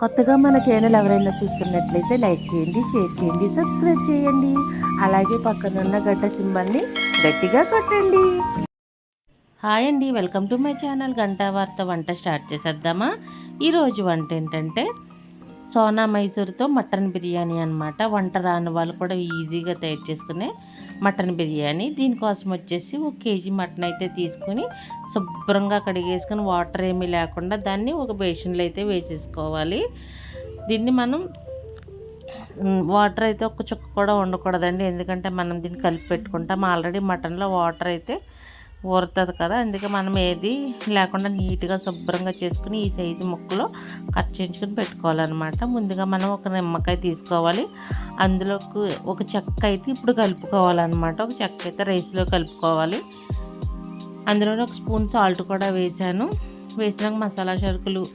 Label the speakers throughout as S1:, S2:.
S1: కొత్తగా మన ఛానల్ ఎవరైనా చూస్తున్నట్లయితే లైక్ చేయండి షేర్ చేయండి సబ్స్క్రైబ్ చేయండి. అలాగే పక్కనున్న గడ్డ సింబల్ని గట్టిగా కొట్టండి. హాయ్ అండి వెల్కమ్ టు మై ఛానల్ గంటా వార్త వంట స్టార్ట్ చేసేద్దామా? ఈరోజు వంట ఏంటంటే సోనా మైసూర్తో మటన్ బిర్యానీ అనమాట వంట రాని వాళ్ళు కూడా ఈజీగా తయారు చేసుకునే మటన్ బిర్యానీ. దీనికోసం వచ్చేసి ఒక కేజీ మటన్ అయితే తీసుకుని శుభ్రంగా కడిగేసుకొని వాటర్ ఏమీ లేకుండా దాన్ని ఒక బేషన్లో అయితే వేసేసుకోవాలి. దీన్ని మనం వాటర్ అయితే ఒక చుక్క కూడా ఉండకూడదండి. ఎందుకంటే మనం దీన్ని కలిపి పెట్టుకుంటాం. ఆల్రెడీ మటన్లో వాటర్ అయితే ఊరుతుంది కదా అందుకే మనం ఏది లేకుండా నీట్గా శుభ్రంగా చేసుకుని ఈ సైజు ముక్కలో కట్ చేయించుకుని పెట్టుకోవాలన్నమాట. ముందుగా మనం ఒక నిమ్మకాయ తీసుకోవాలి. అందులోకి ఒక చెక్క అయితే ఇప్పుడు కలుపుకోవాలన్నమాట. ఒక చెక్క అయితే రైస్లో కలుపుకోవాలి. అందులోనే ఒక స్పూన్ సాల్ట్ కూడా వేసాను వేసినాక మసాలా సరుకులు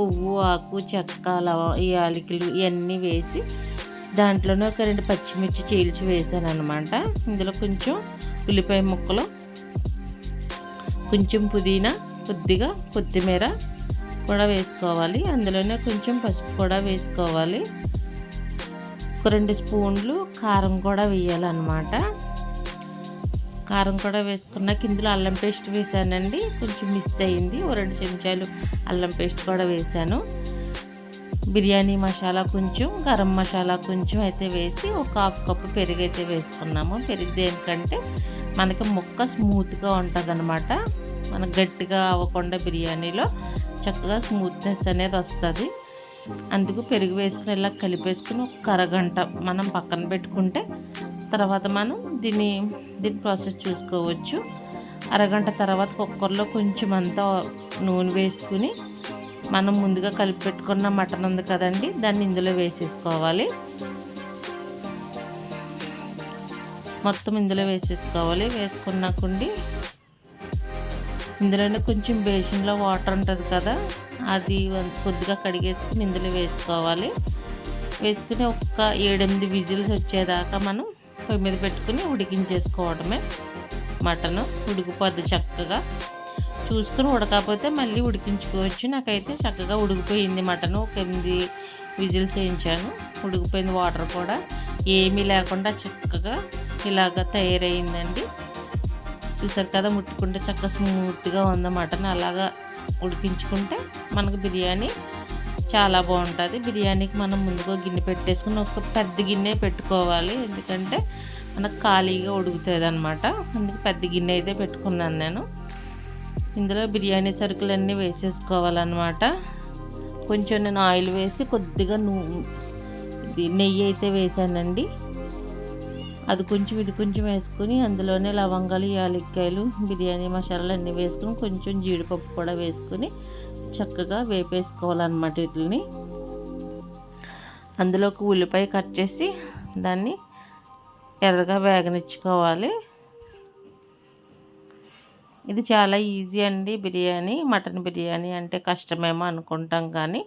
S1: పువ్వు ఆకు చెక్క లవ ఈ యాలకులు ఇవన్నీ వేసి దాంట్లోనే ఒక రెండు పచ్చిమిర్చి చీల్చి వేసాను అనమాట ఇందులో కొంచెం ఉల్లిపాయ ముక్కలు కొంచెం పుదీనా కొద్దిగా కొత్తిమీర కూడా వేసుకోవాలి. అందులోనే కొంచెం పసుపు కూడా వేసుకోవాలి. ఒక రెండు స్పూన్లు కారం కూడా వేయాలన్నమాట. కారం కూడా వేసుకున్నాక ఇందులో అల్లం పేస్ట్ వేసానండి. కొంచెం మిస్ అయింది ఓ రెండు చెంచాలు అల్లం పేస్ట్ కూడా వేసాను. బిర్యానీ మసాలా కొంచెం గరం మసాలా కొంచెం అయితే వేసి ఒక హాఫ్ కప్పు పెరుగు అయితే వేసుకున్నాము. పెరుగు దేనికంటే మనకి ముక్క స్మూత్గా ఉంటుంది అనమాట మనకు గట్టిగా అవ్వకుండా బిర్యానీలో చక్కగా స్మూత్నెస్ అనేది వస్తుంది. అందుకు పెరుగు వేసుకుని ఇలా కలిపేసుకుని ఒక అరగంట మనం పక్కన పెట్టుకుంటే తర్వాత మనం దీన్ని దీని ప్రాసెస్ చూసుకోవచ్చు. అరగంట తర్వాత కుక్కర్లో కొంచెం అంతా నూనె వేసుకుని మనం ముందుగా కలిపి పెట్టుకున్న మటన్ ఉంది కదండి దాన్ని ఇందులో వేసేసుకోవాలి. మొత్తం ఇందులో వేసేసుకోవాలి. వేసుకున్నాకుండి ఇందులోనే కొంచెం బేసిన్లో వాటర్ ఉంటుంది కదా అది కొద్దిగా కడిగేసుకుని ఇందులో వేసుకోవాలి. వేసుకుని ఒక్క ఏడెనిమిది విజిల్స్ వచ్చేదాకా మనం పొయ్యి మీద పెట్టుకుని ఉడికించేసుకోవడమే మటను. ఉడికిపోద్ది చక్కగా. చూసుకుని ఉడకపోతే మళ్ళీ ఉడికించుకోవచ్చు. నాకైతే చక్కగా ఉడికిపోయింది మటను. ఒక ఎనిమిది విజిల్స్ వేయించాను. ఉడికిపోయింది వాటర్ కూడా. ఏమీ లేకుండా చక్కగా ఇలాగ తయారైందండి. చూసారు కదా ముట్టుకుంటే చక్కగా స్మూత్గా ఉంది మటన్. అలాగా ఉడికించుకుంటే మనకు బిర్యానీ చాలా బాగుంటుంది. బిర్యానీకి మనం ముందుగా గిన్నె పెట్టేసుకుని ఒక పెద్ద గిన్నె పెట్టుకోవాలి. ఎందుకంటే మనకు ఖాళీగా ఉడుకుతుంది అనమాట అందుకు పెద్ద గిన్నె అయితే పెట్టుకున్నాను నేను. ఇందులో బిర్యానీ సరుకులన్నీ వేసేసుకోవాలన్నమాట. కొంచెం నేను ఆయిల్ వేసి కొద్దిగా నూ నెయ్యి అయితే వేసానండి. అది కొంచెం ఇది కొంచెం వేసుకుని అందులోనే లవంగాలు యాలక్కాయలు బిర్యానీ మసాలాలు అన్నీ వేసుకుని కొంచెం జీడిపప్పు కూడా వేసుకుని చక్కగా వేపేసుకోవాలన్నమాట వీటిని అందులోకి ఉల్లిపాయ కట్ చేసి దాన్ని ఎర్రగా వేగనిచ్చుకోవాలి. ఇది చాలా ఈజీ అండి బిర్యానీ మటన్ బిర్యానీ అంటే కష్టమేమో అనుకుంటాం కానీ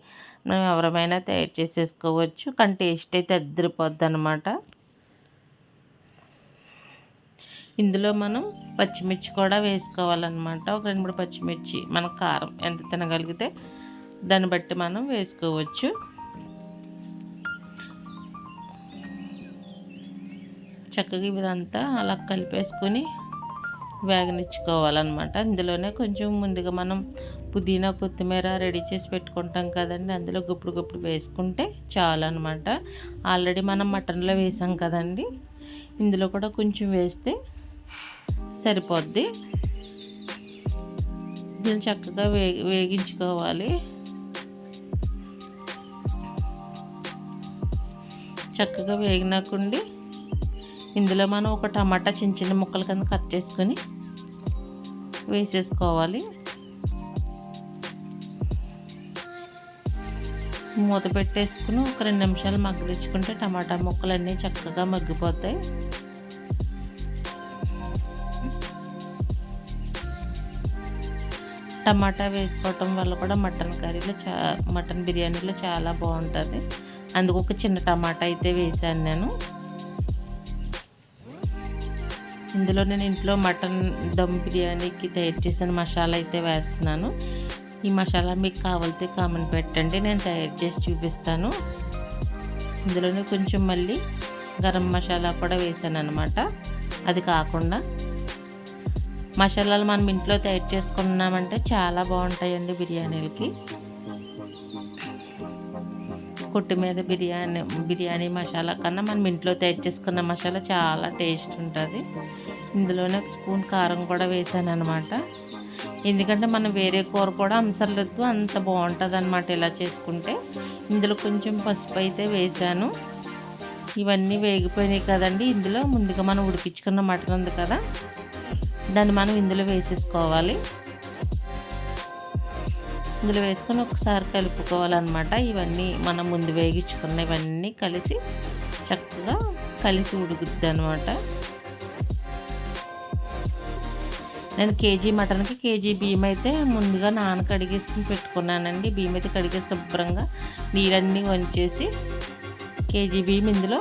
S1: మనం ఎవరమైనా తయారు చేసేసుకోవచ్చు. కానీ టేస్ట్ అయితే అద్దరిపోద్ది అనమాట ఇందులో మనం పచ్చిమిర్చి కూడా వేసుకోవాలన్నమాట. ఒక రెండు మూడు పచ్చిమిర్చి మన కారం ఎంత తినగలిగితే దాన్ని బట్టి మనం వేసుకోవచ్చు. చక్కగా ఇదంతా అలా కలిపేసుకొని వేగనిచ్చుకోవాలన్నమాట. ఇందులోనే కొంచెం ముందుగా మనం పుదీనా కొత్తిమీర రెడీ చేసి పెట్టుకుంటాం కదండి. అందులో గుప్పుడు గుప్పుడు వేసుకుంటే చాలు అనమాట ఆల్రెడీ మనం మటన్లో వేసాం కదండి. ఇందులో కూడా కొంచెం వేస్తే సరిపోద్ది. దీన్ని చక్కగా వే వేగించుకోవాలి. చక్కగా వేగినాకుండి ఇందులో మనం ఒక టమాటా చిన్న చిన్న ముక్కల కింద కట్ చేసుకొని వేసేసుకోవాలి. మూత పెట్టేసుకుని ఒక రెండు నిమిషాలు మగ్గలించుకుంటే టమాటా ముక్కలన్నీ చక్కగా మగ్గిపోతాయి. టమాటా వేసుకోవటం వల్ల కూడా మటన్ కర్రీలో చా మటన్ బిర్యానీలో చాలా బాగుంటుంది. అందుకు ఒక చిన్న టమాటా అయితే వేసాను నేను. ఇందులో నేను ఇంట్లో మటన్ దమ్ బిర్యానీకి తయారు చేసిన మసాలా అయితే వేస్తున్నాను. ఈ మసాలా మీకు కావాలితే కామెంట్ పెట్టండి నేను తయారు చేసి చూపిస్తాను. ఇందులోనే కొంచెం మళ్ళీ గరం మసాలా కూడా వేసాను అనమాట అది కాకుండా మసాలాలు మనం ఇంట్లో తయారు చేసుకున్నామంటే చాలా బాగుంటాయండి బిర్యానీలకి. కొట్టు మీద బిర్యానీ బిర్యానీ మసాలా కన్నా మనం ఇంట్లో తయారు చేసుకున్న మసాలా చాలా టేస్ట్ ఉంటుంది. ఇందులోనే ఒక స్పూన్ కారం కూడా వేసాను అనమాట ఎందుకంటే మనం వేరే కూర కూడా అంసర్లేదు అంత బాగుంటుంది అనమాట ఇలా చేసుకుంటే. ఇందులో కొంచెం పసుపు అయితే వేసాను. ఇవన్నీ వేగిపోయినాయి కదండి. ఇందులో ముందుగా మనం ఉడికించుకున్న మటన్ ఉంది కదా దాన్ని మనం ఇందులో వేసేసుకోవాలి. ఇందులో వేసుకొని ఒకసారి కలుపుకోవాలన్నమాట. ఇవన్నీ మనం ముందు వేగించుకున్న ఇవన్నీ కలిసి చక్కగా కలిసి ఉడుకుద్ది అనమాట నేను కేజీ మటన్కి కేజీ బియ్యం అయితే ముందుగా నాన్న కడిగేసుకుని పెట్టుకున్నానండి. బియ్యం అయితే కడిగేసి శుభ్రంగా నీరన్నీ వంచేసి కేజీ బియ్యం ఇందులో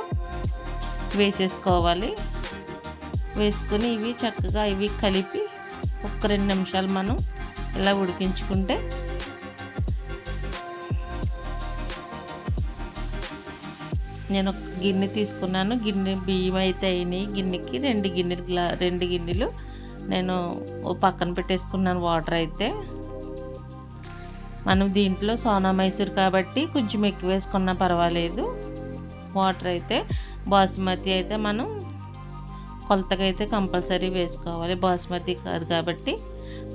S1: వేసేసుకోవాలి. వేసుకొని ఇవి చక్కగా ఇవి కలిపి ఒక రెండు నిమిషాలు మనం ఇలా ఉడికించుకుంటే నేను ఒక గిన్నె తీసుకున్నాను. గిన్నె బియ్యం అయితే అయినాయి. గిన్నెకి రెండు గిన్నెలు గ్లా రెండు గిన్నెలు నేను పక్కన పెట్టేసుకున్నాను వాటర్ అయితే. మనం దీంట్లో సోనా మైసూర్ కాబట్టి కొంచెం ఎక్కువ వేసుకున్నా పర్వాలేదు. వాటర్ అయితే బాసుమతి అయితే మనం కొలతగా అయితే కంపల్సరీ వేసుకోవాలి. బాస్మతి కాదు కాబట్టి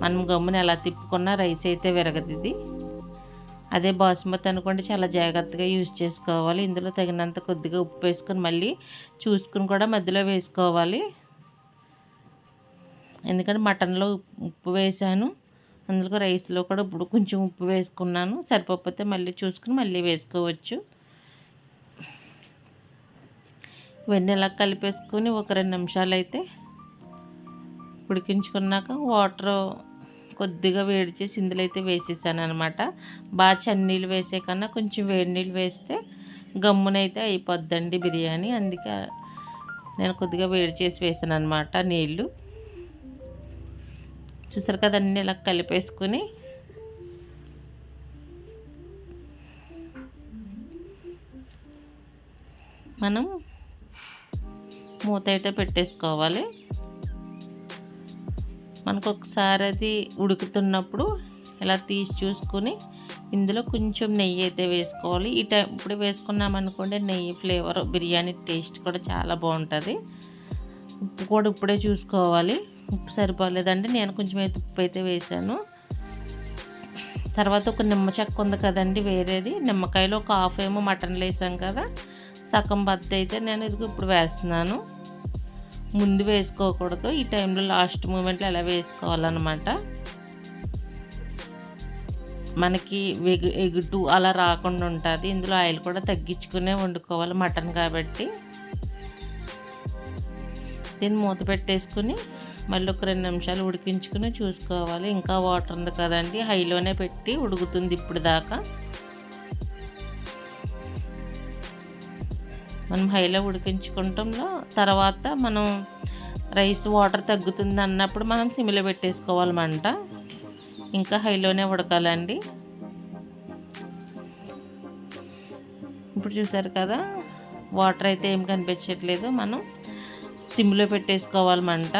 S1: మనం గమ్మున ఎలా తిప్పుకున్నా రైస్ అయితే విరగదు ఇది. అదే బాస్మతి అనుకోండి చాలా జాగ్రత్తగా యూజ్ చేసుకోవాలి. ఇందులో తగినంత కొద్దిగా ఉప్పు వేసుకొని మళ్ళీ చూసుకుని కూడా మధ్యలో వేసుకోవాలి. ఎందుకంటే మటన్లో ఉప్పు వేసాను. అందులో రైస్లో కూడా ఇప్పుడు కొంచెం ఉప్పు వేసుకున్నాను. సరిపోతే మళ్ళీ చూసుకుని మళ్ళీ వేసుకోవచ్చు. ఇవన్నీ ఇలా కలిపేసుకొని ఒక రెండు నిమిషాలు అయితే ఉడికించుకున్నాక వాటర్ కొద్దిగా వేడి చేసి ఇందులో అయితే వేసేసాను అనమాట బాగా చన్నీళ్ళు వేసే కన్నా కొంచెం వేడి నీళ్ళు వేస్తే గమ్మునైతే అయిపోద్దండి బిర్యానీ. అందుకే నేను కొద్దిగా వేడి చేసి వేసాను అనమాట నీళ్ళు. చూసారు కదా అన్నీ ఇలా కలిపేసుకుని మనం మూత అయితే పెట్టేసుకోవాలి. మనకు ఒకసారి అది ఉడుకుతున్నప్పుడు ఇలా తీసి చూసుకుని ఇందులో కొంచెం నెయ్యి అయితే వేసుకోవాలి. ఈ టైం ఇప్పుడు వేసుకున్నామనుకోండి నెయ్యి ఫ్లేవర్ బిర్యానీ టేస్ట్ కూడా చాలా బాగుంటుంది. ఉప్పు కూడా ఇప్పుడే చూసుకోవాలి. ఉప్పు సరిపోలేదండి నేను కొంచెం అయితే ఉప్పు అయితే వేసాను. తర్వాత ఒక నిమ్మ చెక్క ఉంది కదండి వేరేది. నిమ్మకాయలో ఒక హాఫ్ ఏమో మటన్లు వేసాం కదా. సగం బద్ద అయితే నేను ఇది ఇప్పుడు వేస్తున్నాను. ముందు వేసుకోకూడదు. ఈ టైంలో లాస్ట్ మూమెంట్లో ఎలా వేసుకోవాలన్నమాట. మనకి వెగు ఎగుటు అలా రాకుండా ఉంటుంది. ఇందులో ఆయిల్ కూడా తగ్గించుకునే వండుకోవాలి మటన్ కాబట్టి. దీన్ని మూత పెట్టేసుకుని మళ్ళీ ఒక రెండు నిమిషాలు ఉడికించుకుని చూసుకోవాలి. ఇంకా వాటర్ ఉంది కదండి హైలోనే పెట్టి ఉడుకుతుంది ఇప్పుడు దాకా మనం హైలో ఉడికించుకుంటాంలో తర్వాత మనం రైస్ వాటర్ తగ్గుతుంది అన్నప్పుడు మనం సిమ్లో పెట్టేసుకోవాలన్నమాట ఇంకా హైలోనే ఉడకాలండి. ఇప్పుడు చూసారు కదా వాటర్ అయితే ఏం కనిపించట్లేదు మనం సిమ్లో పెట్టేసుకోవాలన్నమాట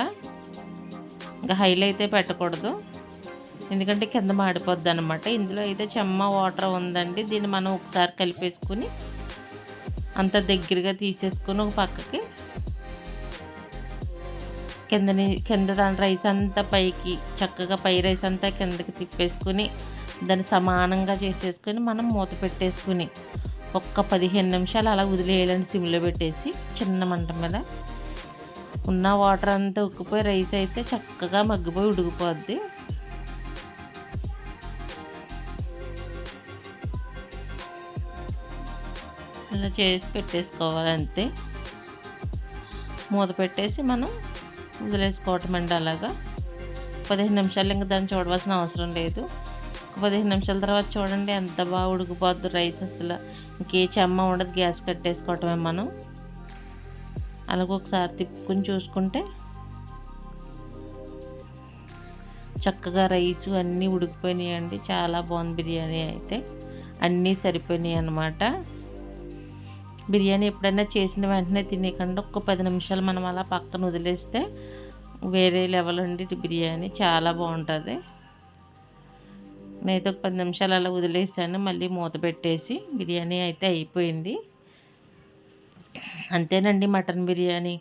S1: ఇంకా హైలో అయితే పెట్టకూడదు. ఎందుకంటే కింద మాడిపోద్ది అనమాట ఇందులో అయితే చెమ్మ వాటర్ ఉందండి దీన్ని మనం ఒకసారి కలిపేసుకుని అంత దగ్గరగా తీసేసుకుని ఒక పక్కకి కిందని కింద దాని రైస్ అంతా పైకి చక్కగా పై రైస్ అంతా కిందకి తిప్పేసుకుని దాన్ని సమానంగా చేసేసుకొని మనం మూత పెట్టేసుకుని ఒక్క పదిహేను నిమిషాలు అలా వదిలేయాలని సిమ్లో పెట్టేసి చిన్న మంట మీద. ఉన్న వాటర్ అంతా ఉక్కిపోయి రైస్ అయితే చక్కగా మగ్గిపోయి ఉడికిపోద్ది. ఇలా చేసి పెట్టేసుకోవాలి అంతే మూత పెట్టేసి మనం వదిలేసుకోవటం అండి అలాగా. పదిహేను నిమిషాలు ఇంకా దాన్ని చూడవలసిన అవసరం లేదు. పదిహేను నిమిషాల తర్వాత చూడండి ఎంత బాగా ఉడికిపోద్దు రైస్ అసలు. ఇంకే చెమ్మ ఉండదు గ్యాస్ కట్టేసుకోవటమే మనం. అలాగ ఒకసారి తిప్పుకుని చూసుకుంటే చక్కగా రైస్ అన్నీ ఉడికిపోయినాయండి. చాలా బాగుంది బిర్యానీ అయితే. అన్నీ సరిపోయినాయి అన్నమాట. బిర్యానీ ఎప్పుడైనా చేసిన వెంటనే తినేయకుండా. ఒక పది నిమిషాలు మనం అలా పక్కన వదిలేస్తే వేరే లెవెల్ అండి బిర్యానీ. చాలా బాగుంటుంది. నేనైతే ఒక పది నిమిషాలు అలా వదిలేసాను. మళ్ళీ మూత పెట్టేసి బిర్యానీ అయితే అయిపోయింది. అంతేనండి మటన్ బిర్యానీ.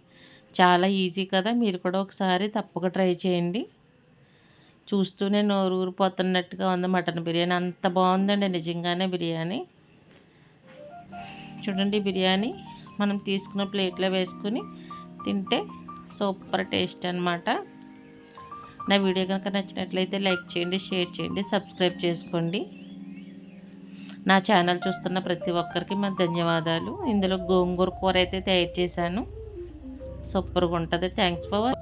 S1: చాలా ఈజీ కదా. మీరు కూడా ఒకసారి తప్పక ట్రై చేయండి. చూస్తూనే నోరు ఊరిపోతున్నట్టుగా ఉంది మటన్ బిర్యానీ. అంత బాగుందండి నిజంగానే బిర్యానీ. చూడండి బిర్యానీ. మనం తీసుకున్న ప్లేట్లో వేసుకుని తింటే సూపర్ టేస్ట్ అనమాట నా వీడియో కనుక నచ్చినట్లయితే లైక్ చేయండి షేర్ చేయండి సబ్స్క్రైబ్ చేసుకోండి. నా ఛానల్ చూస్తున్న ప్రతి ఒక్కరికి మా ధన్యవాదాలు. ఇందులో గోంగూర కూర అయితే తయారు చేశాను. సూపర్గా ఉంటుంది. Thanks for